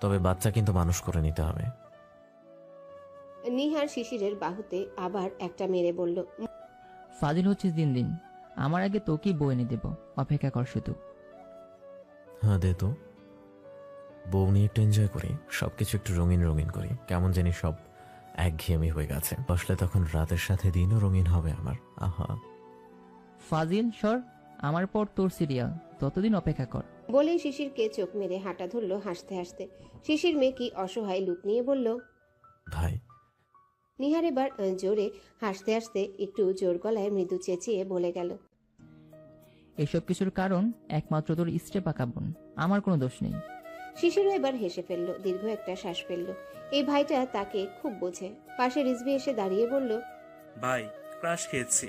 তবে বাচ্চা কিন্তু মানুষ করে নিতে হবে। নিহার শিশিরের বাহুতে আবার একটা মেরে বলল ফাজিল হচ্ছিস দিন দিন। আমার আগে তোকেই বই এনে দেব। অপেক্ষা কর শুধু। হ্যাঁ দে তো। বউ নিয়ে একটু এনজয় করি। সবকিছু একটু রঙিন রঙিন করি। কেমন জানি সব একঘেয়েমি হয়ে গেছে। বসলে তখন রাতের সাথে দিনও রঙিন হবে আমার। আহা। ফাজিল সর আমার পর তোর সিরিয়াল ততদিন অপেক্ষা কর। বলেই শিশিরকে চোখ মেরে হাঁটা ধরল হাসতে হাসতে। শিশির মেয়ে কি অসহায় লুক নিয়ে বলল ভাই। নিহার এবার জোরে হাসতে হাসতে একটু জোর গলায় মৃদু চেঁচিয়ে বলে গেল এসব কিছুর কারণ একমাত্র তোর ইস্টে পাকা বোন আমার কোনো দোষ নেই। শিশিরও এবার হেসে ফেলল দীর্ঘ একটা শ্বাস ফেলল। এই ভাইটা তাকে খুব বোঝে। পাশে রিজবি এসে দাঁড়িয়ে বলল ভাই ক্রাশ খেয়েছি।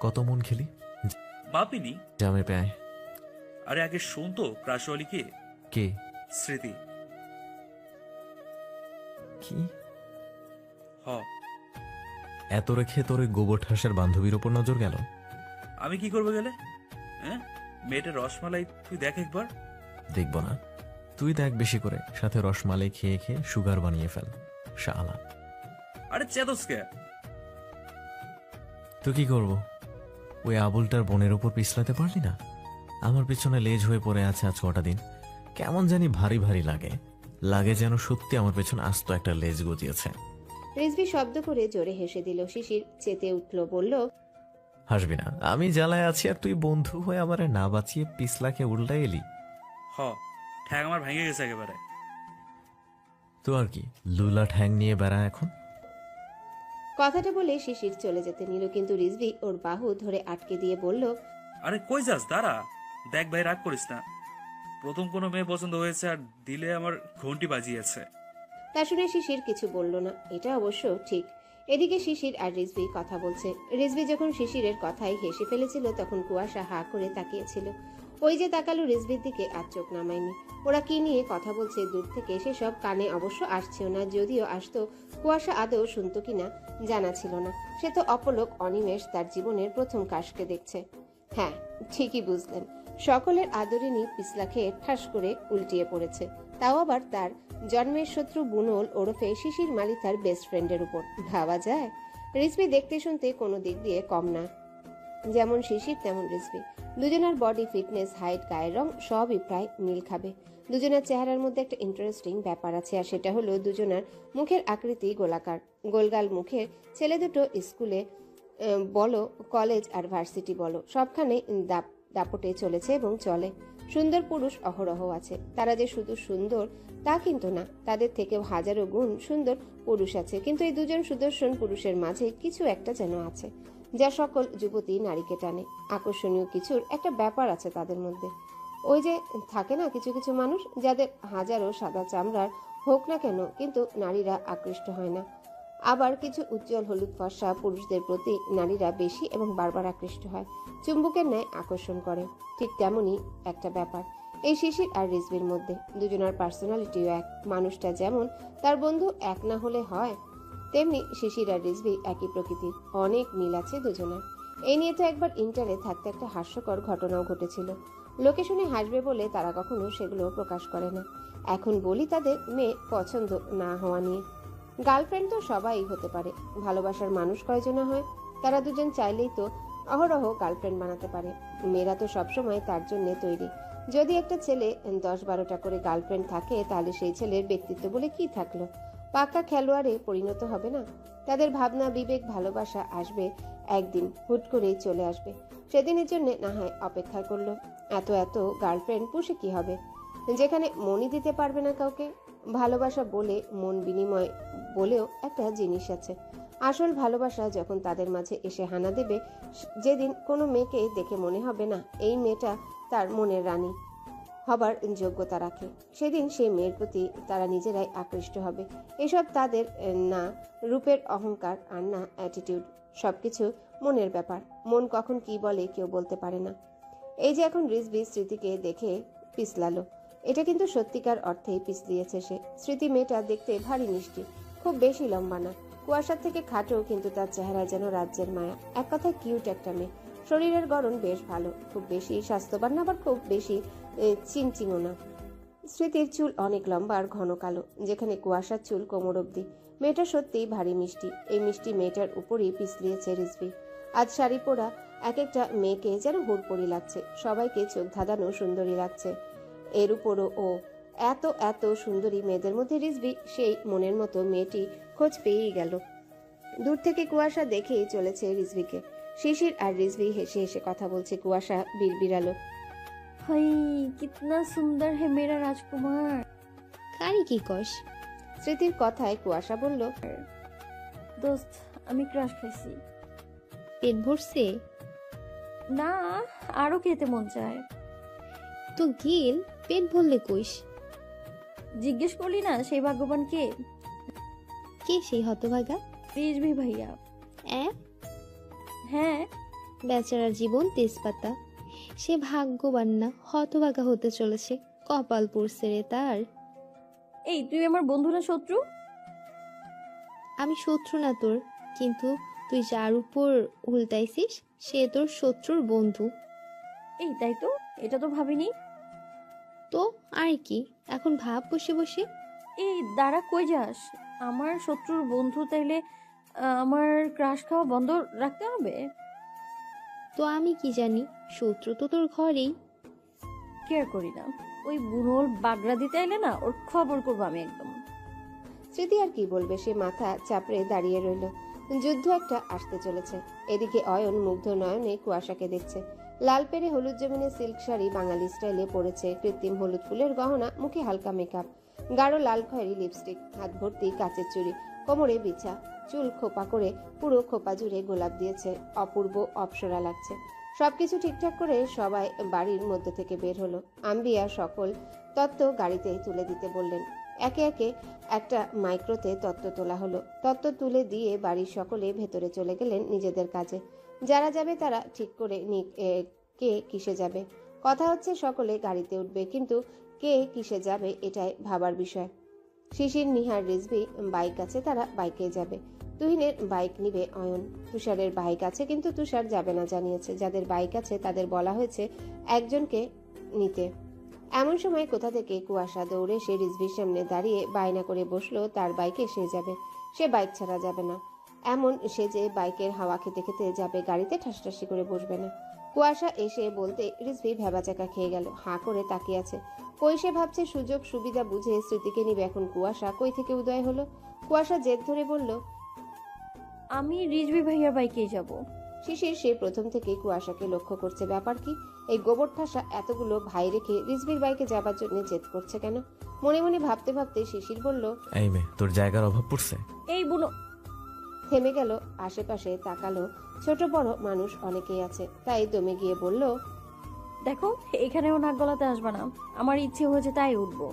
কত মন খেলি? বাপিনি? জামে প্যায়। আরে আগে শুন তো ক্রাশওয়ালি কে? কে? স্মৃতি। কি? হ। এত রেখে তোর ওই গোবর ঠাসের বান্ধবীর ওপর নজর গেল? আমি কি করব গেলে? হ্যাঁ? মেয়েটার রসমালাই তুই দেখ একবার। দেখব না। তুই দেখ বেশি করে। সাথে রসমালাই খেয়ে খেয়ে সুগার বানিয়ে ফেল। শালা। আরে চেতস কে তো কি করব? ওই আবুলটার বোনের উপর পিছলাতে পারলি না? আমার পিছনে লেজ হয়ে পড়ে আছে আজ কটা দিন। কেমন জানি ভারী ভারী লাগে। লাগে যেন সত্যি আমার পেছনে আস্ত একটা লেজ গজিয়েছে। রিজবি শব্দ করে জোরে হেসে দিল শিশির চেতে উঠল বলল হাসবি না আমি জ্বালায় আছি আর তুই বন্ধু হয়ে আমারে না বাঁচিয়ে পিছলাকে উল্টা এলি। হ ঠ্যাং আমার ভেঙে গেছে একেবারে। তো আর কি লুলা ঠ্যাং নিয়ে বেড়া এখন? কথাটা বলে শিশির চলে যেতে নিল কিন্তু রিজবি ওর বাহু ধরে আটকে দিয়ে বলল আরে কই যাস? দাঁড়া। দেখ ভাই রাগ করিস না। প্রথম কোনো মেয়ে পছন্দ হয়েছে আর দিলে আমার ঘন্টি বাজিয়েছে। তা শুনে শিশির কিছু বলল না। এটা অবশ্য ঠিক। এদিকে শিশির আর রিজবি কথা বলছে। রিজবি যখন শিশিরের কথায় হেসে ফেলেছিল তখন কুয়াশা হা করে তাকিয়েছিল। ওই যে তাকালো রিজবির দিকে, আর চোখ নামায়নি। ওরা কি নিয়ে কথা বলছে দূর থেকে, সেসব কানে অবশ্য আসছেও না, যদিও আসতো কুয়াশা আদৌ শুনতো কিনা জানা ছিল না। সে তো অপলোক, অনিমেষ তার জীবনের প্রথম কাশকে দেখছে। হ্যাঁ ঠিকই বুঝলেন। সকলের আদরিনী পিছলা খেয়ে ঠাস করে উল্টিয়ে পড়েছে। তাও আবার তার জন্মের শত্রু বুনল ওরফে শিশির মালি তার বেস্ট ফ্রেন্ডের উপর। ভাবা যায়? রিজবি দেখতে শুনতে কোনো দিক দিয়ে কম না। যেমন শিশির, তেমন রিজবি দুজনের বডি ফিটনেস হাইট গায়ের রং সবই প্রায় মিল খাবে। দুজনের চেহারার মধ্যে একটা ইন্টারেস্টিং ব্যাপার আছে, আর সেটা হলো দুজনের মুখের আকৃতি গোলাকার। গোলগাল মুখের ছেলে দুটো স্কুলে বলো কলেজ আর ভার্সিটি বলো, সবখানে দাপ, দাপটে চলেছে এবং চলে। সুন্দর পুরুষ অহরহ আছে। তারা যে শুধু সুন্দর, তা কিন্তু না। তাদের থেকেও হাজারো গুণ সুন্দর পুরুষ আছে। কিন্তু এই দুজন সুদর্শন পুরুষের মাঝে কিছু একটা যেন আছে। যা সকল যুবতী নারীকে টানে। আকর্ষণীয় কিছুর একটা ব্যাপার আছে তাদের মধ্যে। ওই যে থাকে না কিছু কিছু মানুষ যাদের হাজারো সাদা চামড়ার হোক না কেন কিন্তু নারীরা আকৃষ্ট হয় না। আবার কিছু উজ্জ্বল হলুদ ফর্সা পুরুষদের প্রতি নারীরা বেশি এবং বারবার আকৃষ্ট হয়। চুম্বকের ন্যায় আকর্ষণ করে। ঠিক তেমনই একটা ব্যাপার। এই শিশির আর রিজবির মধ্যে। দুজনের পার্সোনালিটিও এক। মানুষটা যেমন তার বন্ধু এক না হলে হয় তেমনি শিশির আর রিজবি একই প্রকৃতির। অনেক মিল আছে দুজনের। এই নিয়ে তো একবার ইন্টারে থাকতে একটা হাস্যকর ঘটনাও ঘটেছিল। লোকে শুনে হাসবে বলে তারা কখনো সেগুলো প্রকাশ করে না। এখন বলি তাদের মেয়ে পছন্দ না হওয়া নিয়ে। গার্লফ্রেন্ড তো সবাই হতে পারে। ভালোবাসার মানুষ কয়জনা হয়? তারা দুজন চাইলেই তো অহরহ গার্লফ্রেন্ড বানাতে পারে। মেয়েরা তো সবসময় তার জন্য তৈরি। যদি একটা ছেলে দশ বারোটা করে গার্লফ্রেন্ড থাকে, তাহলে সেই ছেলের ব্যক্তিত্ব বলে কি থাকল? পাক্কা খেলোয়াড়ে পরিণত হবে না। তাদের ভাবনা, বিবেক, ভালোবাসা আসবে, একদিন হুট করেই চলে আসবে। সেদিনের জন্য না হয় অপেক্ষা করল, এত এত গার্লফ্রেন্ড পুষে কি হবে? যেখানে মনই দিতে পারবে না কাউকে। ভালোবাসা বলে, মন বিনিময় বলেও একটা জিনিস আছে। আসল ভালোবাসা যখন তাদের মাঝে এসে হানা দেবে যেদিন কোনো মেয়েকে দেখে মনে হবে না, এই মেয়েটা তার মনের রানী। হবার যোগ্যতা রাখে। সেদিন সেই মেয়ের প্রতি তারা নিজেরাই আকৃষ্ট হবে। এসব তাদের না, রূপের অহংকার আর না অ্যাটিটিউড সবকিছু মনের ব্যাপার। মন কখন কি বলে কেউ বলতে পারে না। এই যে এখন রিজবি স্মৃতিকে দেখে পিছলালো। এটা কিন্তু সত্যিকার অর্থেই পিছলিয়েছে সে। স্মৃতি মেয়েটা দেখতে ভারী মিষ্টি, খুব বেশি লম্বা না। কুয়াশার থেকে খাটো কিন্তু তার চেহারা যেন রাজ্যের মায়া। এক কথায় কিউট একটা মেয়ে। শরীরের গড়ন বেশ ভালো, খুব বেশি স্বাস্থ্যবান আবার খুব বেশি চিংচিংও না। স্মৃতির চুল অনেক লম্বা আর ঘন কালো, যেখানে কুয়াশার চুল কোমর অব্দি মেয়েটা সত্যিই ভারী মিষ্টি। এই মিষ্টি মেয়েটার উপরই পিছলিয়েছে রিজভি। আজ শাড়ি পরা এক একটা মেয়েকে যেন হুড়পড়ি লাগছে। সবাইকে চোখ ধাঁধানো সুন্দরী লাগছে। এর উপরও ও। এত এত সুন্দরী মেয়েদের মধ্যে রিজভি সেই মনের মতো মেয়েটি খোঁজ পেয়েই গেল। দূর থেকে কুয়াশা দেখেই চলেছে রিজভিকে। শিশির আর রিজভি হেসে হেসে কথা বলছে। কুয়াশা বিড়বিড়ালো। হাই কিতনা সুন্দর হে মেরা রাজকুমার কারি কি কস স্মৃতির কথায় কুয়াশা বলল দোস্ত আমি ক্রাশ খাইছি পেট ভরছে না আরও খেতে মন চায় তো গিল পেট ভরলে কইস জিজ্ঞেস করলি না সেই ভাগ্যবান কে কে সেই হতভাগা রিজভি ভাইয়া অ্যা হ্যাঁ বেচারার জীবন তেজপাতা সে ভাগ্যবান না হতভাগা হতে চলেছে কপাল পড়ছে রে তার। এই তুই আমার বন্ধু না শত্রু? আমি শত্রু না তোর কিন্তু তুই যার উপর উল্টাইছিস সে তোর শত্রুর বন্ধু। এই তাই তো এটা তো ভাবিনি। তো আর কি এখন ভাব বসে বসে। এই দাঁড়া কই যাস? আমার শত্রুর বন্ধু তাইলে আহ, আমার ক্রাশ খাওয়া বন্ধ রাখতে হবে? তো আমি কি জানি শত্রু তো তোর ঘরেই। কেয়ার করি না। ওই বুনোর বাগড়া দিতে এলে না ওর খবর করব আমি একদম। স্মৃতি আর কি বলবে সে মাথা চাপড়ে দাঁড়িয়ে রইল। যুদ্ধ একটা আসতে চলেছে। এদিকে অয়ন মুগ্ধ নয়নে কুয়াশাকে দেখছে। লাল পেরে হলুদ জমিনে সিল্ক শাড়ি বাঙালি স্টাইলে পরেছে। কৃত্রিম হলুদ ফুলের গহনা মুখে হালকা মেকআপ গাঢ় লাল খয়েরি লিপস্টিক হাত ভর্তি কাচের চুড়ি কোমরে বিছা। চুল খোপা করে পুরো খোপা জুড়ে গোলাপ দিয়েছে। অপূর্ব অপসরা লাগছে। সবকিছু ঠিকঠাক করে সবাই বাড়ির মধ্যে থেকে বের হলো। আম্বিয়া সকল তত্ত্ব গাড়িতেই তুলে দিতে বললেন। একে একে একটা মাইক্রোতে তত্ত্ব তোলা হলো। তত্ত্ব তুলে দিয়ে বাড়ির সকলে ভেতরে চলে গেলেন নিজেদের কাজে। যারা যাবে তারা ঠিক করে নিক কে কিসে যাবে। কথা হচ্ছে সকলে গাড়িতে উঠবে, কিন্তু কে কিসে যাবে এটাই ভাবার বিষয়। শিশির, নিহার রিজবি বাইক আছে, তারা বাইকে যাবে। তুহিনের বাইক নিবে অয়ন। তুষারের বাইক আছে কিন্তু তুষার যাবে না জানিয়েছে। যাদের বাইক আছে তাদের বলা হয়েছে একজনকে নিতে। এমন সময় কোথা থেকে কুয়াশা দৌড়ে সে রিজভির সামনে দাঁড়িয়ে বায়না করে বসল, তার বাইকে সে যাবে। সে বাইক ছাড়া যাবে না। এমন সে যে বাইকের হাওয়া খেতে খেতে যাবে গাড়িতে ঠাসঠাসি করে বসবে না। কুয়াশা এসে বলতে রিজভি ভেবাচাকা খেয়ে গেল, হাঁ করে তাকিয়ে আছে। কই সে ভাবছে সুযোগ সুবিধা বুঝে স্মৃতিকে নিবে এখন কুয়াশা, কই থেকে উদয় হলো? কুয়াশা জেদ ধরে বলল আমি রিজবি ভাইয়ার বাইকেই যাব। শিশির সে প্রথম থেকেই কুয়াশাকে লক্ষ্য করছে। ব্যাপার কি? এই গোবর ঠাসা এতগুলো ভাই রেখে রিজভির বাইকে যাবার জন্য জেদ করছে কেন? মনে মনে ভাবতে ভাবতে শিশির বলল এই মেয়ে তোর জায়গার অভাব পড়ছে। এই বুনো। থেমে গেল আশেপাশে তাকালো ছোট বড় মানুষ অনেকেই আছে। তাই দমে গিয়ে বলল দেখো এখানেও নাক গলাতে আসবে না। আমার ইচ্ছে হয়েছে তাই উঠবো।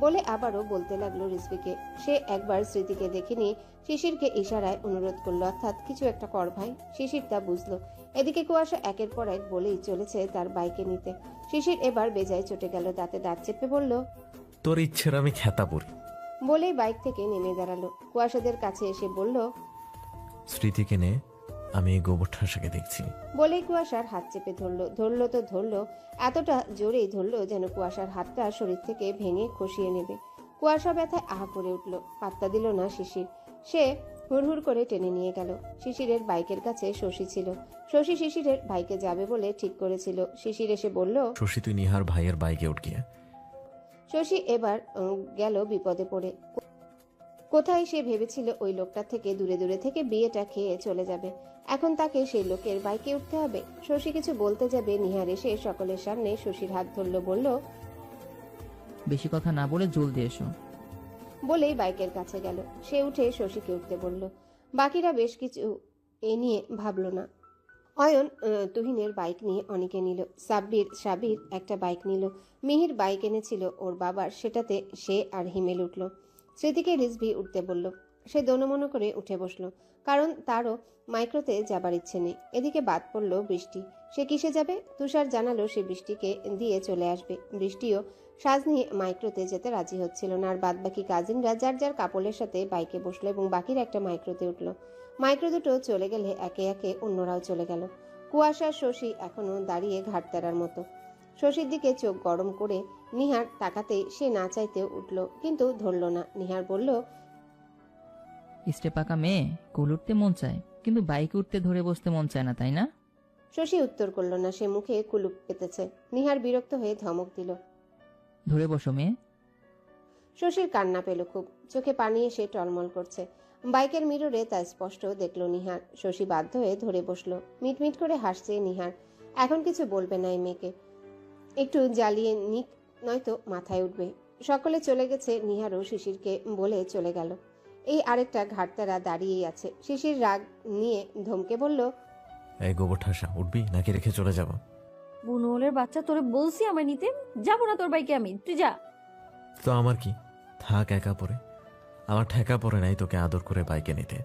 বলে আবারও বলতে লাগল রিজভিকে। সে একবার স্মৃতিকে দেখে দেখেনি শিশিরকে ইশারায় অনুরোধ করল অর্থাৎ কিছু একটা কর ভাই। শিশির তা বুঝলো। এদিকে কুয়াশা একের পর এক বলেই চলেছে তার বাইকে নিতে। শিশির এবার বেজায় চটে গেল দাঁতে দাঁত চেপে বলল তোর ইচ্ছের আমি খেতা পড়ি বলেই বাইক থেকে নেমে দাঁড়াল। কুয়াশাদের কাছে এসে বলল স্মৃতিকে নে। আমি গোবর ঠাসাকে দেখছি। বলেই কুয়াশার হাত চেপে ধরলো। ধরলো তো ধরলো এতটা জোরেই ধরলো যেন কুয়াশার হাতটা শরীর থেকে ভেঙে খসিয়ে নেবে। কুয়াশা ব্যথায় আহা করে উঠল পাত্তা দিল না শিশির। সে হুড়হুড় করে টেনে নিয়ে গেল। শিশিরের বাইকের কাছে শশী ছিল। শশী শিশিরের বাইকে যাবে বলে ঠিক করেছিল। শিশির এসে বলল শশী তুই নিহার ভাইয়ের বাইকে উঠ গিয়ে শশী এবার উম, গেল বিপদে পড়ে। কোথায় সে ভেবেছিল ওই লোকটা থেকে দূরে দূরে থেকে বিয়েটা খেয়ে চলে যাবে। এখন তাকে সেই লোকের বাইকে উঠতে হবে। শশী কিছু বলতে যাবে। নিহার এসে সকলের সামনে শশীর হাত ধরল বলল বেশি কথা না বলে জলদি এসো। বলেই বাইকের কাছে গেল। সে উঠে শশীকে উঠতে বলল বাকিরা বেশ কিছু এ নিয়ে ভাবল না। অয়ন তুহিনের বাইক নিয়ে অনেকে নিল। সাব্বির সাবির একটা বাইক নিল। মিহির বাইক এনেছিল ওর বাবার। সেটাতে সে আর হিমেল উঠল। স্মৃতিকে রিজভি উঠতে বলল। সে দনমনো করে উঠে বসল। কারণ তারও মাইক্রোতে যাবার ইচ্ছে নেই। এদিকে বাদ পড়ল বৃষ্টি। সে কিসে যাবে? তুষার জানালো সে বৃষ্টিকে দিয়ে চলে আসবে। বৃষ্টিও সাজ নিয়ে মাইক্রোতে যেতে রাজি হচ্ছিল না, আর বাদ বাকি কাজিনরা যার যার কাপড়ের সাথে বাইকে বসল এবং বাকির একটা মাইক্রোতে উঠল। মাইক্রো দুটো চলে গেলে একে একে অন্যরাও চলে গেল। কুয়াশা, শশী এখনও দাঁড়িয়ে ঘাটতেরার মতো। শশীর দিকে চোখ গরম করে নিহার তাকাতেই সে না চাইতে উঠল, কিন্তু ধরল না। নিহার বলল স্টে পাকা মেয়ে, কুল উঠতে মন চায়। কিন্তু বাইক উঠতে ধরে বসতে মন চায় না তাই না? শশী উত্তর করল না সে মুখে কুলুপ পেতেছে নিহার বিরক্ত হয়ে ধমক দিল। ধরে বসো মেয়ে। শশীর কান্না পেল খুব। চোখে পানি এসে টলমল করছে। বাইকের মিররে তা স্পষ্ট দেখল নিহার। শশী বাধ্য হয়ে ধরে বসল। মিটমিট করে হাসছে নিহার। এখন কিছু বলবে না এই মেয়েকে। একটু জ্বালিয়ে নিক নয়তো মাথায় উঠবে। সকলে চলে গেছে নিহারও শিশিরকে বলে চলে গেল। এই আরেকটা ঘাটতারা দাঁড়িয়েই আছে। শিশির রাগ নিয়ে ধমকে বলল এই গোবর ঠাসা উঠবি নাকি রেখে চলে যাব? বুনোলের বাচ্চা তোরে বলছি আমায় নিতে। যাব না তোর বাইকে আমি তুই যা। তো আমার কি? থাক একা পরে আমার ঠেকা পড়ে নাই তোকে আদর করে বাইকে নিতে।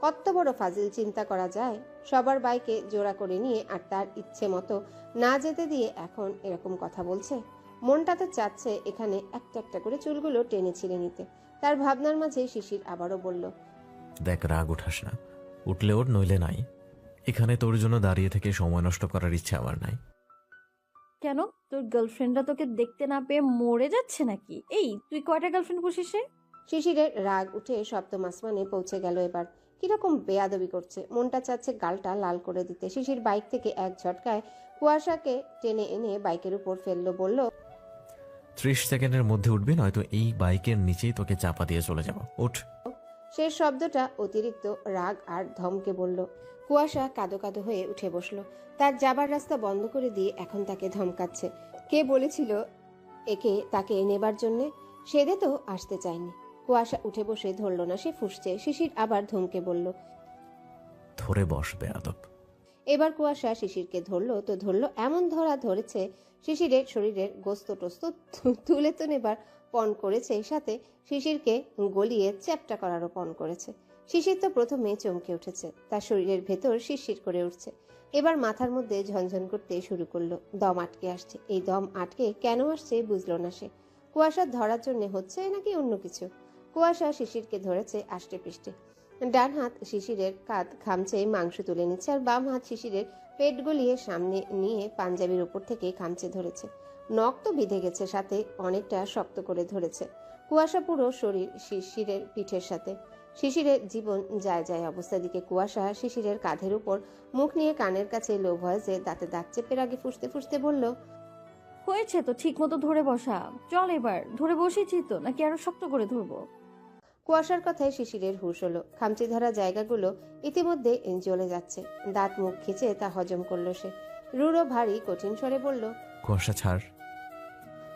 কত বড় ফাজিল চিন্তা করা যায়। সবার বাইকে জোড়া করে নিয়ে আর তার ইচ্ছে মতো না যেতে দিয়ে এখন এরকম কথা বলছে। মনটা তো চাচ্ছে এখানে একটা একটা করে চুলগুলো টেনে ছিঁড়ে নিতে। তার ভাবনার মাঝে শিশির আবারও বলল দেখ রাগ উঠাস না। উঠলে ওর নইলে নাই। এখানে তোর জন্য দাঁড়িয়ে থেকে সময় নষ্ট করার ইচ্ছে আমার নাই। কেন? তোর গার্লফ্রেন্ডরা তোকে দেখতে না পেয়ে মরে যাচ্ছে নাকি? এই তুই কয়টা গার্লফ্রেন্ড পুষিস রে? শিশিরের রাগ উঠে সপ্তম আসমানে পৌঁছে গেল এবার। কীরকম বেয়াদবি করছে। মনটা চাচ্ছে গালটা লাল করে দিতে। শিশির বাইক থেকে এক ঝটকায় কুয়াশাকে টেনে এনে বাইকের উপর ফেলল বলল ত্রিশ সেকেন্ডের মধ্যে উঠবি নয়তো এই বাইকের নিচেই তোকে চাপা দিয়ে চলে যাব। উঠ। শেষ শব্দটা অতিরিক্ত রাগ আর ধমকে বলল। কুয়াশা কাদো কাদো হয়ে উঠে বসল। তার যাবার রাস্তা বন্ধ করে দিয়ে এখন তাকে ধমকাচ্ছে। কে বলেছিল একে তাকে নেবার জন্যে? সেদে তো আসতে চায়নি। কুয়াশা উঠে বসে ধরল না সে ফুসছে। শিশির আবার ধমকে বলল ধরে বস বেয়াদব। এবার কুয়াশা শিশিরকে ধরলো, তো ধরলো এমন ধরা ধরেছে, শিশিরের শরীরের গোস্ত টোস্ত তুলে তো নেবার পণ করেছে সাথে শিশিরকে গলিয়ে চ্যাপটা করারও পণ করেছে। শিশির তো প্রথমে চমকে উঠেছে, তার শরীরের ভেতর শিরশির করে উঠছে। এবার মাথার মধ্যে ঝনঝন করতে শুরু করল, দম আটকে আসছে। এই দম আটকে কেন আসছে বুঝলো না সে। কুয়াশা ধরার জন্য হচ্ছে নাকি অন্য কিছু? কুয়াশা শিশিরকে ধরেছে আষ্টে পৃষ্ঠে। ডান হাত শিশিরের কাঁধ খামচে মাংস তুলে নিচ্ছে আর বাম হাত শিশিরের পেট গলিয়ে সামনে নিয়ে পাঞ্জাবির উপর থেকে খামচে ধরেছে। নখ তো বিঁধে গেছে, সাথে অনেকটা শক্ত করে ধরেছে। কুয়াশা পুরো শরীর শিশিরের পিঠের সাথে। শিশিরের জীবন যায় যায় অবস্থা দিকে কুয়াশা শিশিরের কাঁধের উপর মুখ নিয়ে কানের কাছে লো ভয়েসে দাঁতে দাঁত চেপের আগে ফুসতে ফুসতে বলল, হয়েছে তো ঠিক মতো ধরে বসা। চল এবার, ধরে বসেছি তো, নাকি আরও শক্ত করে ধরবো? কুয়াশার কথায় শিশিরের হুশ হলো। খামচি ধরা জায়গাগুলো ইতিমধ্যে জ্বলে যাচ্ছে। দাঁত মুখ খিচে তা হজম করল সে। রুড়ো ভারী কঠিন স্বরে বলল কুয়াশা ছাড়।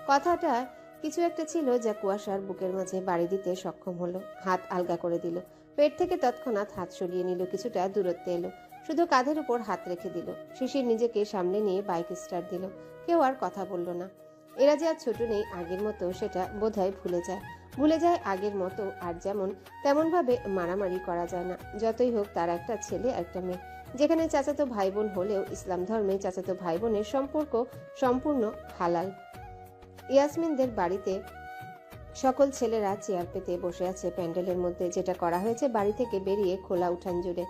কথাটা কিছু একটা ছিল যা কুয়াশার বুকের মাঝে বাড়ি দিতে সক্ষম হলো। হাত আলগা করে দিল। পেট থেকে তৎক্ষণাৎ হাত সরিয়ে নিল। কিছুটা দূরত্বে এলো। শুধু কাঁধের উপর হাত রেখে দিল। শিশির নিজেকে সামনে নিয়ে বাইক স্টার্ট দিল। কেউ আর কথা বলল না। এরা যে আর ছোট নেই আগের মতো, সেটা বোধহয় ভুলে যায়। ভুলে যায় আগের মতো, আর যেমন তেমনভাবে মারামারি করা যায় না। যতই হোক, তার একটা ছেলে, একটা মেয়ে। যেখানে চাচাতো ভাই বোন হলেও ইসলাম ধর্মে চাচাতো ভাই বোনের সম্পর্ক সম্পূর্ণ হালাল। ইয়াসমিনদের বাড়িতে সকল ছেলেরা চেয়ার পেতে বসে আছে প্যান্ডেলের মধ্যে, যেটা করা হয়েছে বাড়ি থেকে বেরিয়ে খোলা উঠান জুড়ে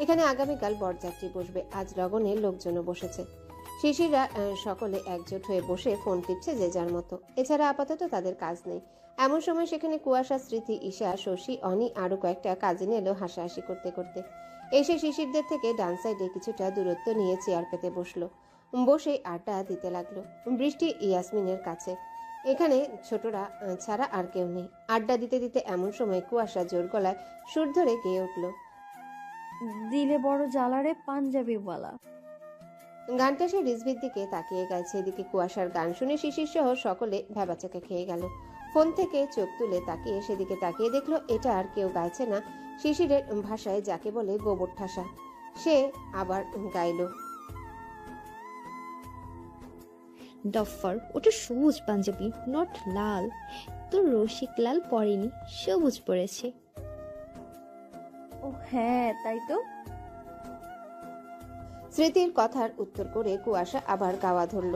এখানে আগামীকাল বরযাত্রী বসবে। আজ লগনের লোকজনও বসেছে। শিশিরা সকলে একজোট হয়ে বসে ফোন টিপছে যে যার মতো। এছাড়া আপাতত তাদের কাজ নেই। এমন সময় সেখানে কুয়াশা, স্মৃতি, ঈশা, শশী, অনি আরও কয়েকটা কাজিন এলো হাসাহাসি করতে করতে। এসে শিশিরদের থেকে ডান সাইডে কিছুটা দূরত্ব নিয়ে চেয়ার পেতে বসল। বসে আড্ডা দিতে লাগল। বৃষ্টি ইয়াসমিনের কাছে। এখানে ছোটরা ছাড়া আর কেউ নেই। আড্ডা দিতে দিতে এমন সময় কুয়াশা জোর গলায় সুর ধরে গেয়ে উঠল। দিলে বড় জ্বালারে পাঞ্জাবিওয়ালা। গানটা সে রিজভির দিকে তাকিয়ে গেছে। এদিকে কুয়াশার গান শুনে শিশির সহ সকলে ভেবাচাকা খেয়ে গেল। ফোন থেকে চোখ তুলে তাকিয়ে সেদিকে তাকিয়ে দেখল এটা আর কেউ গাইছে না শিশিরের ভাষায় যাকে বলে গোবর ঠাসা। সে আবার গাইলো। ডফার ওটা সবুজ পাঞ্জাবি নট লাল। তো রসিক লাল পরেনি সবুজ পরেছে। ও হ্যাঁ তাই তো। স্মৃতির কথার উত্তর করে কুয়াশা আবার গাওয়া ধরল।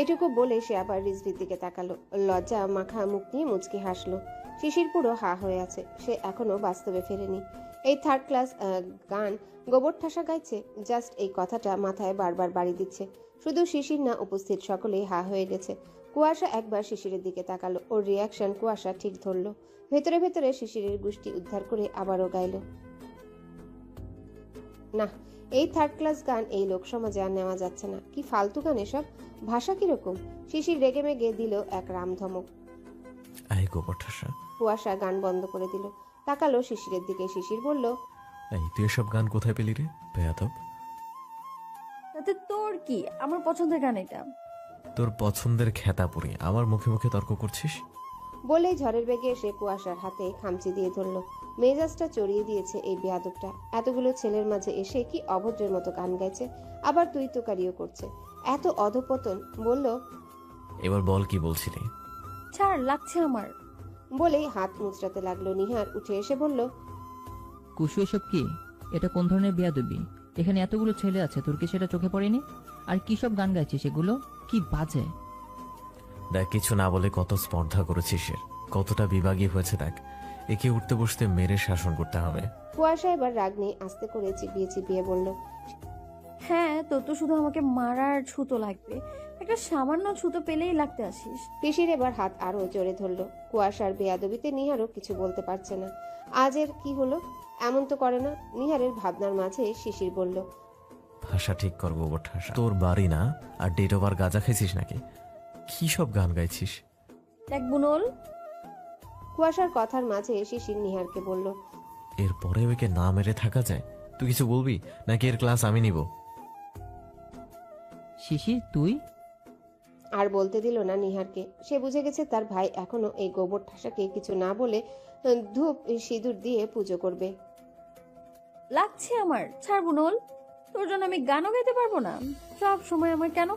এটুকু বলে সে আবার রিজভির দিকে তাকালো। লজ্জা, মাখা মুখ নিয়ে মুচকি হাসলো। শিশির পুরো হা হয়ে আছে, সে এখনও বাস্তবে ফেরেনি। এই থার্ড ক্লাস গান গোবর ঠাসা গাইছে জাস্ট এই কথাটা মাথায় বারবার বাড়ি দিচ্ছে। শুধু শিশির না, উপস্থিত সকলেই হা হয়ে গেছে। কুয়াশা একবার শিশিরের দিকে তাকালো। ওর রিয়াকশন কুয়াশা ঠিক ধরলো। ভেতরে ভেতরে শিশিরের গোষ্ঠী উদ্ধার করে আবারও গাইল। না এই থার্ড ক্লাস গান এই লোকসমাজে আর নেওয়া যাচ্ছে না। কি ফালতু গান এসব? ভাষা কীরকম? শিশির রেগে মেগে দিল এক রামধমক এই গোবর ঠাসা কুয়াশা গান বন্ধ করে দিল। তাকালো শিশিরের দিকে। শিশির বলল এই তুই এসব গান কোথায় পেলি রে? বেয়াদব। তাতে তোর কি? আমার পছন্দের গান এটা। তোর পছন্দের খেতা পুরি আমার মুখে মুখে তর্ক করছিস? বলেই ঝড়ের বেগে এসে কুয়াশার হাতে খামচি দিয়ে ধরলো। মেজাজটা চড়িয়ে দিয়েছে এই বেয়াদবটা। এতগুলো ছেলের মাঝে এসে কি অভদ্রের মতো গান গাইছে? আবার তুই তোকারিও করছে। এত অধপতন বলল এবার বল কি বলছিলি? ছাড় লাগছে আমার। বলেই হাত মুচড়াতে লাগল নিহার উঠে এসে বলল কুশু এসব কি? এটা কোন ধরনের বিয়াদবি? এখানে এতগুলো ছেলে আছে তোর কি সেটা চোখে পড়েনি? আর কি সব গান গাইছিস সেগুলো কি বাজে। দেখ কিছু না বলে কত স্পর্ধা করেছিস এর কতটা বিভাগী হয়েছে দেখ। একে উঠতে বসতে মেরে শাসন করতে হবে। কুয়াশা এবার রাগ নিয়ে আস্তে করে চিবিয়ে চিবিয়ে বলল হ্যাঁ তোর তো শুধু আমাকে মারার ছুতো লাগবে। একটা সামান্য ছুতো পেলেই লাগতে আসিস। পিসির এবার হাত আরও জোরে ধরলো। কুয়াশার বেয়াদবিতে নিহারও কিছু বলতে পারছে না। আজের কি হলো? এমন তো করে না। নিহারের ভাবনার মাঝে শিশির বলল ভাষা ঠিক কর গোবর ঠাসা। তোর বাড়ি না? আর ডেট ওভার গাঁজা খাইছিস নাকি? কি সব গান গাইছিস? দেখ বুনল কুয়াশার কথার মাঝে শিশির নিহারকে বলল এরপরে ওকে না মেরে থাকা যায়? তুই কিছু বলবি? নাকি এর ক্লাস আমি নিব? শিশির তুই? আর বলতে দিল না নিহারকে। সে বুঝে গেছে তার ভাই এখনও এই গোবর ঠাসাকে কিছু না বলে ধূপ সিঁদুর দিয়ে পুজো করবে। লাগছে আমার। ছাড় বুনল তোর জন্য আমি গানও গাইতে পারব না। সব সময় আমার কেন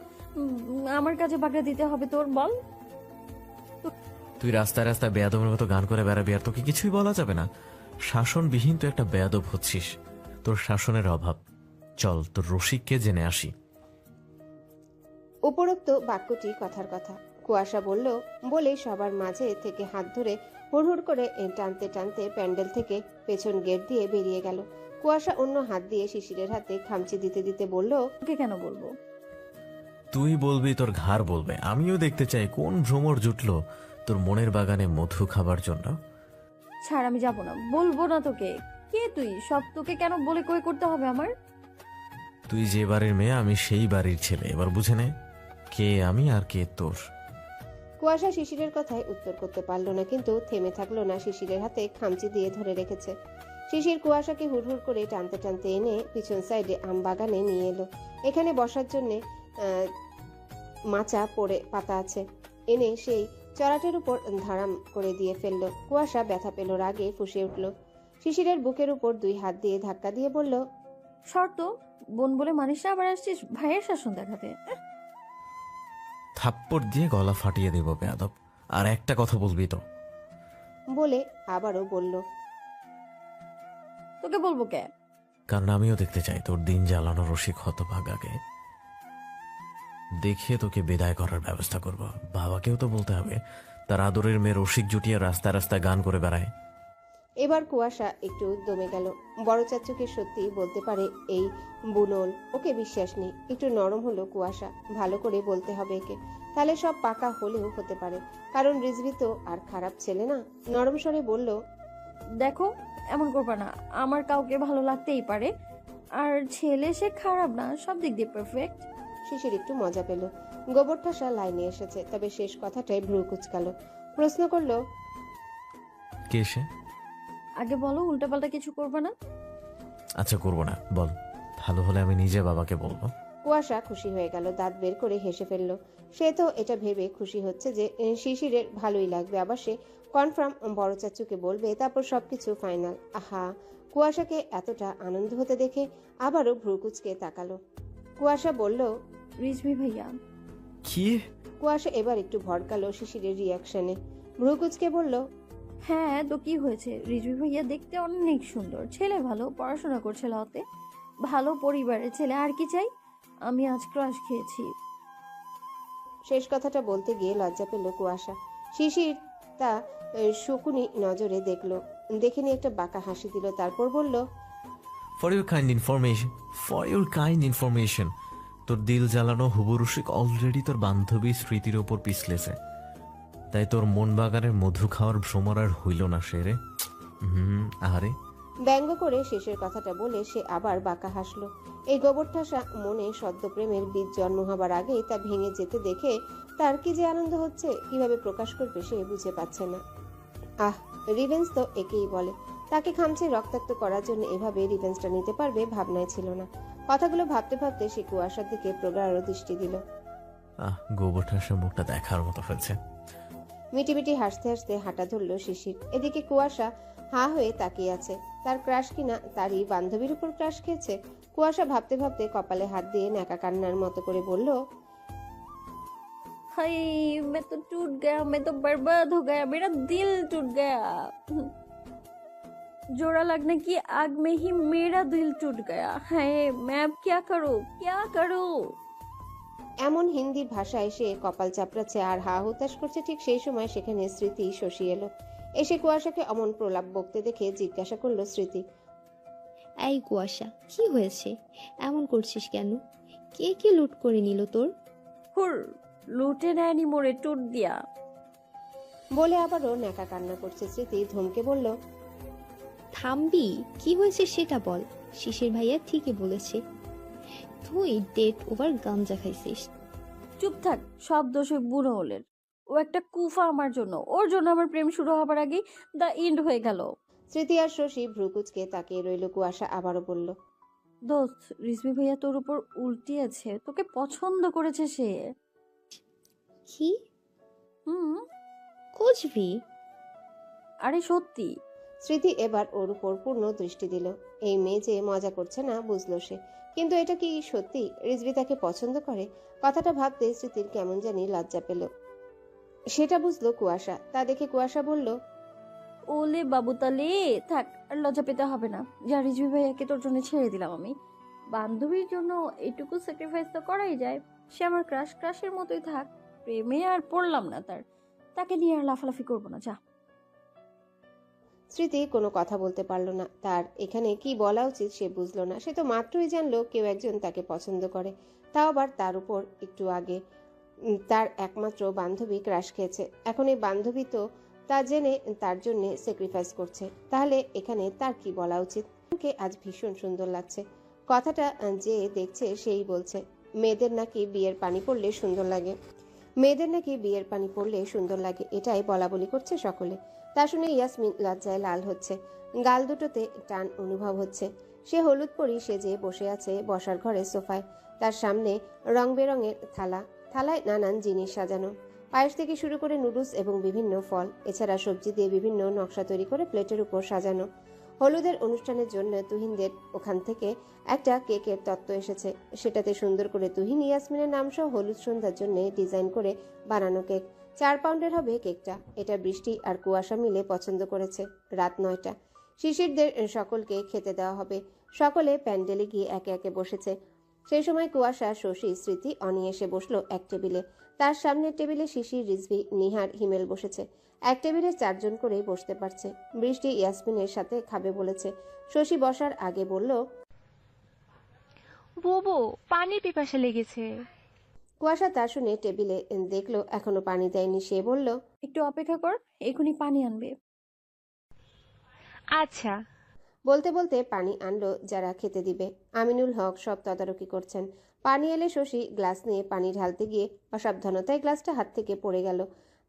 আমার কাছে বাগড়া দিতে হবে তোর বল। তুই রাস্তায় রাস্তায় বেয়াদবের মতো গান করে বেড়াবি আর তোকে কিছুই বলা যাবে না। শাসনবিহীন তুই একটা বেয়াদব হচ্ছিস। তোর শাসনের অভাব। চল তোর রসিককে জেনে আসি। উপরোক্ত বাক্যটি কথার কথা। কুয়াশা বলল বলে সবার মাঝে থেকে হাত ধরে হুড়হুড় করে টানতে টানতে প্যান্ডেল থেকে পেছন গেট দিয়ে বেরিয়ে গেল। কুয়াশা অন্য হাত দিয়ে শিশিরের হাতে খামচি দিতে দিতে বলল তোকে কেন বলব? তুই বলবি তোর ঘাড় বলবে। আমিও দেখতে চাই কোন ভ্রমর জুটলো তোর মনের বাগানে মধু খাবার জন্য। ছাড় আমি যাব না। বলব না তোকে। কে তুই? সব তোকে কেন বলে কই করতে হবে আমার? তুই যে বাড়ির মেয়ে আমি সেই বাড়ির ছেলে। এবার বুঝে নে কে আমি আর কে তোর। কুয়াশা শিশিরের কথায় উত্তর করতে পারল না কিন্তু থেমে থাকল না শিশিরের হাতে খামচি দিয়ে ধরে রেখেছে। শিশির কুয়াশাকে হুড়হুড় করে টানতে টানতে এনে পিছন সাইডে আম বাগানে নিয়ে এলো। এখানে বসার জন্যে মাচা পড়ে পাতা আছে। এনে সেই চড়াটের উপর ধারাম করে দিয়ে ফেলল। কুয়াশা ব্যথা পেল রাগে ফুসে উঠল। শিশিরের বুকের উপর দুই হাত দিয়ে ধাক্কা দিয়ে বলল শর্ত বোন বলে মানিস না আবার আসছিস ভাইয়ের শাসন দেখাতে। থাপ্পড় দিয়ে গলা ফাটিয়ে দেব বেয়াদব আর একটা কথা বলবি তো। বলে আবারও বলল তোকে বলব কে? কারণ আমিও দেখতে চাই তোর দিন জ্বালানো রসিক হতভাগাকে। দেখিয়ে তোকে বিদায় করার ব্যবস্থা করব। বাবাকেও তো বলতে হবে তার আদরের মেয়ে রসিক জুটিয়ে রাস্তা রাস্তা গান করে বেড়ায়। এবার কুয়াশা একটু দমে গেল। বড় চাচুকে সত্যি বলতে পারে এই বুনল ওকে বিশ্বাস নেই। একটু নরম হলো কুয়াশা ভালো করে বলতে হবে একে। তাহলে সব পাকা হলেও হতে পারে। কারণ রিজভি তো আর খারাপ ছেলে না। নরম স্বরে বলল দেখো এমন করবা না। আমার কাউকে ভালো লাগতেই পারে। আর ছেলে সে খারাপ না সব দিক দিয়ে পারফেক্ট শিশির একটু মজা পেল। গোবর ঠাসা লাইনে এসেছে তবে শেষ কথাটাই ভ্রু কুচকালো। প্রশ্ন করল কে সে? আগে বলো উল্টাপাল্টা কিছু করবে না? আচ্ছা করব না বল। ভালো হলে আমি নিজে বাবাকে বলব। কুয়াশা খুশি হয়ে গেল দাঁত বের করে হেসে ফেলল। সে তো এটা ভেবে খুশি হচ্ছে যে এ, শিশিরের ভালোই লাগবে। আবার সে কনফার্ম বড় চাচুকে বলবে তারপর সবকিছু ফাইনাল আহা কুয়াশাকে এতটা আনন্দ হতে দেখে আবারও ভ্রুকুচকে তাকালো। কুয়াশা বলল রিজভি ভাইয়া। কি? কুয়াশা এবার একটু ভড়কালো শিশিরের রিয়াকশনে ভ্রুকুচকে বলল হ্যাঁ তো কি হয়েছে? রিজভি ভাইয়া দেখতে অনেক সুন্দর। ছেলে ভালো পড়াশোনা করছে লতে। ভালো পরিবারের ছেলে আর কি চাই? আমি আজ ক্রাশ খেয়েছি। শেষ কথাটা বলতে গিয়ে লজ্জা পেল কুয়াশা। শিশির তা শকুনি নজরে দেখল। দেখে নিয়ে একটা বাঁকা হাসি দিল তারপর বলল for your kind information for your kind information তোর দিল জ্বালানো হুবরুশিক অলরেডি তোর বান্ধবী স্মৃতির ওপর পিছলেছে। তাই তোর মন বাগানের মধু খাওয়ার ভ্রমর আর হইল না সে রে। হুম আহারে। ব্যঙ্গ করে শেষের কথাটা বলে সে আবার বাঁকা হাসলো। এই গোবরঠাসা মনে সদ্য প্রেমের বীজ জন্ম হবার আগেই তা ভেঙে যেতে দেখে তার কি যে আনন্দ হচ্ছে, কীভাবে প্রকাশ করবে সে বুঝে পাচ্ছে না। আহ রিভেন্স তো একেই বলে। তাকে খামছে রক্তাক্ত করার জন্য এভাবে রিভেন্সটা নিতে পারবে ভাবনায় ছিল না। কথাগুলো ভাবতে ভাবতে সে কুয়াশার দিকে প্রগাঢ় দৃষ্টি দিল আহ গোবর ঠাসা মুখটা দেখার মতো ফেলছে মিটিমিটি হাসতে হাসতে হাঁটা ধরল শিশির এদিকে কুয়াশা হা হয়ে তাকিয়ে আছে তার ক্রাশ কিনা তারই বান্ধবীর উপর ক্রাশ খেয়েছে কুয়াশা ভাবতে ভাবতে কপালে হাত দিয়ে ন্যাকা কান্নার মতো করে বলল हाय मैं तो टूट गया मैं तो बर्बाद हो गया मेरा दिल टूट गया जोड़ा लगने की आग में ही मेरा दिल टूट गया हाय मैं अब क्या करूं क्या करूं এমন হিন্দি ভাষায় সে কপাল চাপড়াচ্ছে আর হা হুতাশ করছে ঠিক সেই সময় সেখানে স্মৃতি শশী এলো এসে কুয়াশাকে অমন প্রলাপ বকতে দেখে জিজ্ঞাসা করলো স্মৃতি এই কুয়াশা কি হয়েছে এমন করছিস কেন কে কে লুট করে নিল তোর হুর লুটে নেয়নি মোরে টুট দিয়া বলে আবারও ন্যাকা কান্না করছে স্মৃতি ধমকে বলল থামবি? কি হয়েছে সেটা বল। শিশির ভাইয়া ঠিকই বলেছে। তুই ডেট ওভার গাঞ্জা খাইছিস। চুপ থাক সব দোষ ওই বুড়ো ওলের। ও একটা কুফা আমার জন্য। ওর জন্য আমার প্রেম শুরু হবার আগেই দ্য এন্ড হয়ে গেল। স্মৃতি আর শশী ভ্রুকুচকে তাকিয়ে রইল কুয়াশা আবারও বলল দোস্ত রিজমি ভাইয়া তোর উপর উল্টিয়েছে। তোকে পছন্দ করেছে সে। কি? হুম। খুঁজবি? আরে সত্যি। স্মৃতি এবার ওর উপর পূর্ণ দৃষ্টি দিল। এই মেয়ে যে মজা করছে না, বুঝলো সে। কিন্তু এটা কি সত্যি? রিজভি তাকে পছন্দ করে? কথাটা ভাবতে স্মৃতির কেমন জানি লজ্জা পেল। সেটা বুঝলো কুয়াশা। তা দেখে কুয়াশা বলল, ওলে বাবু তালে, থাক, আর লজ্জা পেতে হবে না। যা রিজভি ভাইয়াকে তোর জন্য ছেড়ে দিলাম আমি। বান্ধবীর জন্য এটুকু স্যাক্রিফাইস তো করাই যায়। সে আমার ক্রাশ ক্রাশের মতোই থাক। প্রেমে আর পড়লাম না তার। তাকে নিয়ে আর লাফালাফি করব না, যা। স্মৃতি কোনো কথা বলতে পারল না। তার এখানে কি বলা উচিত সে বুঝলো না। সে তো মাত্রই জানলো কেউ একজন তাকে পছন্দ করে। তাও আবার তার উপর একটু আগে। তার একমাত্র বান্ধবী ক্রাশ খেয়েছে। এখন এই বান্ধবী তো তা জেনে তার জন্য স্যাক্রিফাইস করছে। তাহলে এখানে তার কি বলা উচিত? কে আজ ভীষণ সুন্দর লাগছে। কথাটা যে দেখছে সেই বলছে, মেয়েদের নাকি বিয়ের পানি পড়লে সুন্দর লাগে। মেয়েদের নাকি বিয়ের পানি পড়লে সুন্দর লাগে, এটাই বলা বলি করছে সকলে। তা শুনে ইয়াসমিন লজ্জায় লাল হচ্ছে। গাল দুটোতে টান অনুভব হচ্ছে। সে হলুদ পরি সেজে বসে আছে বসার ঘরে সোফায়। তার সামনে রং বেরঙের থালা, থালায় নানান জিনিস সাজানো। পায়েস থেকে শুরু করে নুডলস এবং বিভিন্ন ফল, এছাড়া সবজি দিয়ে বিভিন্ন নকশা তৈরি করে প্লেটের উপর সাজানো। হলুদের অনুষ্ঠানের জন্য তুহিনদের ওখান থেকে একটা কেকের তত্ত্ব এসেছে। সেটাতে সুন্দর করে তুহিন, ইয়াসমিনের নাম সহ হলুদ সন্ধ্যার জন্য ডিজাইন করে বানানো কেক। চার পাউন্ডের হবে কেকটা। এটা বৃষ্টি আর কুয়াশা মিলে পছন্দ করেছে। রাত নয়টা। শিশিরদের সকলকে খেতে দেওয়া হবে। সকলে প্যান্ডেলে গিয়ে একে একে বসেছে। সেই সময় কুয়াশা, শশী, স্মৃতি, অনি এসে বসল এক টেবিলে। তার সামনের টেবিলে শিশির রিজভি, নিহার, হিমেল বসেছে। এক টেবিলে চারজন করেই বসতে পারছে। বৃষ্টি ইয়াসমিনের সাথে খাবে বলেছে। শশী বসার আগে বলল, বুবু, পানির পিপাসা লেগেছে। কুয়াশা তা শুনে টেবিলে দেখল এখনও পানি দেয়নি। সে বলল একটু অপেক্ষা কর এখনই পানি আনবে। আচ্ছা। বলতে বলতে পানি আনলো যারা খেতে দিবে। আমিনুল হক সব তদারকি করছেন। পানি এলে শশী গ্লাস নিয়ে পানি ঢালতে গিয়ে অসাবধানতায় গ্লাসটা হাত থেকে পড়ে গেল।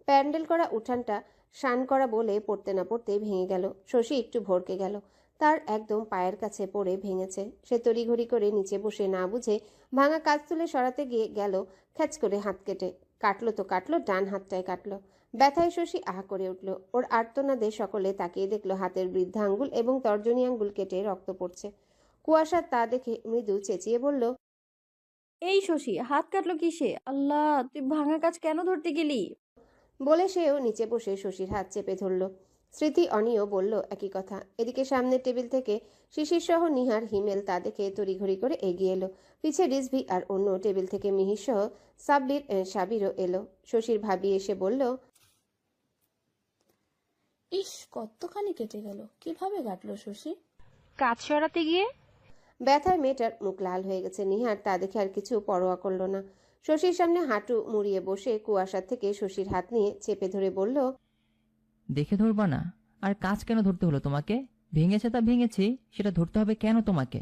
প্যান্ডেল করা উঠানটা শান করা বলে পড়তে না পড়তে ভেঙে গেল। শশী একটু ভরকে গেল। তার একদম পায়ের কাছে পড়ে ভেঙেছে। সে তড়িঘড়ি করে নিচে বসে না বুঝে ভাঙা কাজ তুলে সরাতে গিয়ে গেল খ্যাচ করে হাত কেটে। কাটলো তো কাটলো ডান হাতটায় কাটলো। ব্যথায় শশী আহা করে উঠল। ওর আর্তনাদে সকলে তাকিয়ে দেখল হাতের বৃদ্ধা আঙ্গুল এবং তর্জনী আঙ্গুল কেটে রক্ত পড়ছে। কুয়াশা তা দেখে মৃদু চেঁচিয়ে বলল এই শশী হাত কাটলো কিসে? আল্লাহ তুই ভাঙা কাজ কেন ধরতে গেলি? বলে সেও নিচে বসে শশীর হাত চেপে ধরল। স্মৃতি অনিও বলল একই কথা। এদিকে সামনের টেবিল থেকে শিশির সহ নিহার হিমেল তা দেখে তড়িঘড়ি করে এগিয়ে এলো। পিছে রিজভি আর অন্য টেবিল থেকে মিহির সহ সাব্বির সাবিরও এলো। শশীর ভাবি এসে বলল ইস কতখানি কেটে গেল। কীভাবে কাটলো শশী? কাজ সরাতে গিয়ে? ব্যথায় মেয়েটার মুখ লাল হয়ে গেছে। নিহার তা দেখে আর কিছু পরোয়া করল না। শশীর সামনে হাঁটু মুড়িয়ে বসে কুয়াশা থেকে শশীর হাত নিয়ে চেপে ধরে বলল দেখে ধরবা না। আর কাজ কেন ধরতে হলো তোমাকে? ভেঙেছে তা ভেঙেছি সেটা ধরতে হবে কেন তোমাকে?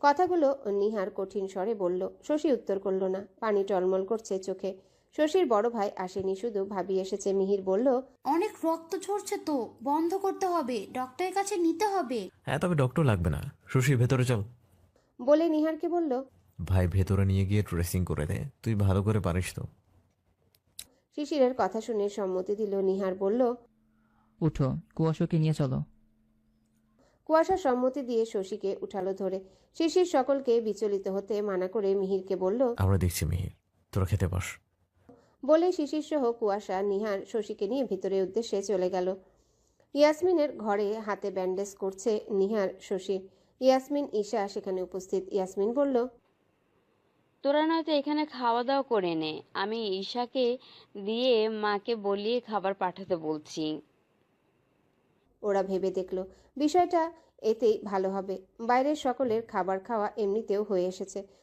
কথাগুলো নিহার কঠিন স্বরে বলল। শশী উত্তর করল না। পানি টলমল করছে চোখে। শশীর বড় ভাই আসেনি শুধু ভাবি এসেছে। মিহির বলল অনেক রক্ত ঝরছে তো বন্ধ করতে হবে ডক্টরের কাছে নিতে হবে। হ্যাঁ তবে ডক্টর লাগবে না। শশী ভেতরে চল। বলে নিহারকে বলল ভাই ভেতরে নিয়ে গিয়ে ড্রেসিং করে দে। তুই ভালো করে পারিস তো। শিশিরের কথা শুনে সম্মতি দিল নিহার বলল উঠো কুয়াশোকে নিয়ে চলো। কুয়াশা সম্মতি দিয়ে শশীকে উঠালো ধরে। শিশির সকলকে বিচলিত হতে মানা করে মিহিরকে বলল আমরা দেখছি মিহির তোরা খেতে বস। বলে শিশির সহ কুয়াশা নিহার শশীকে নিয়ে ভিতরের উদ্দেশ্যে চলে গেল। ইয়াসমিনের ঘরে হাতে ব্যান্ডেজ করছে নিহার শশী ইয়াসমিন ঈশা সেখানে উপস্থিত। ইয়াসমিন বলল তোরা নয়তো এখানে খাওয়া দাওয়া করে নে। আমি ঈশাকে দিয়ে মাকে বলিয়ে খাবার পাঠাতে বলছি। ওরা ভেবে দেখল। বিষয়টা এতেই ভালো হবে। বাইরের সকলের খাবার খাওয়া এমনিতেও হয়ে এসেছে।